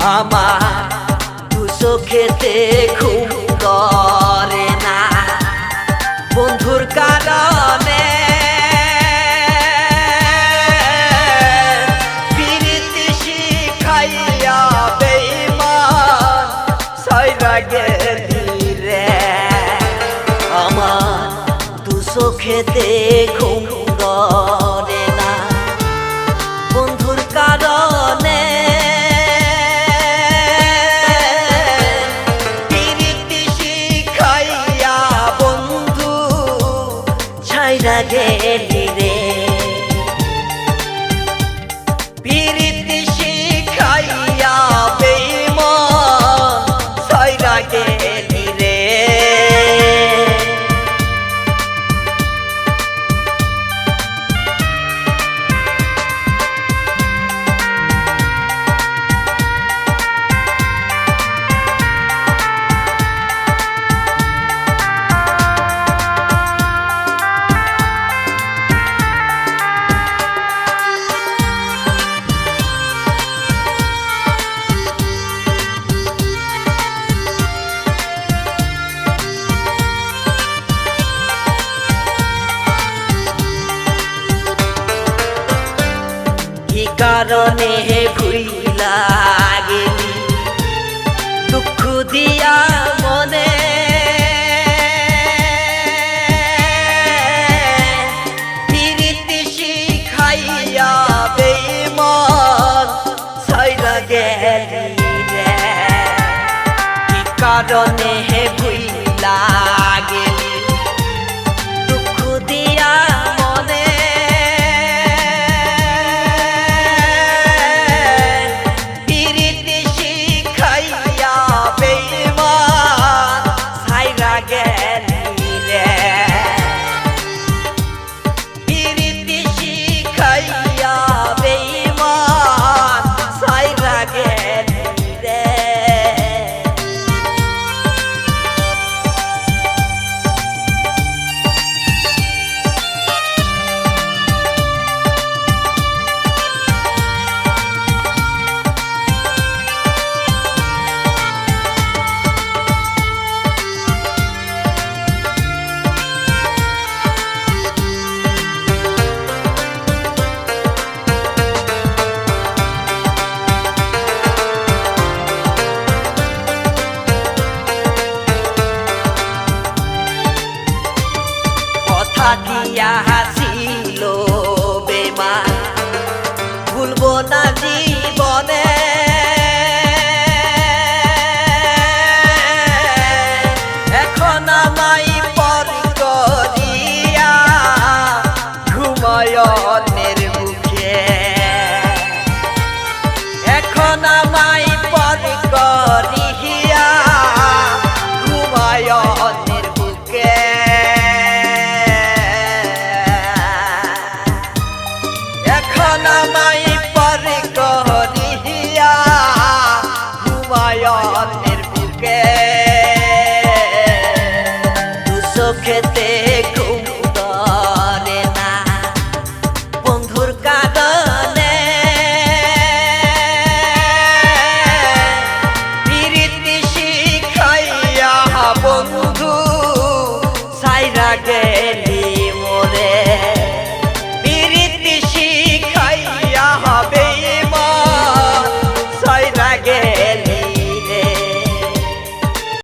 আমার দু চোখেতে ঘুম করে না। বন্ধুর কারণে প্রীতি শিখাইয়া করে গেলি কারণে ভুইলা গেলি দুঃখ দিয়া মনে। কারণে ভুইলা de.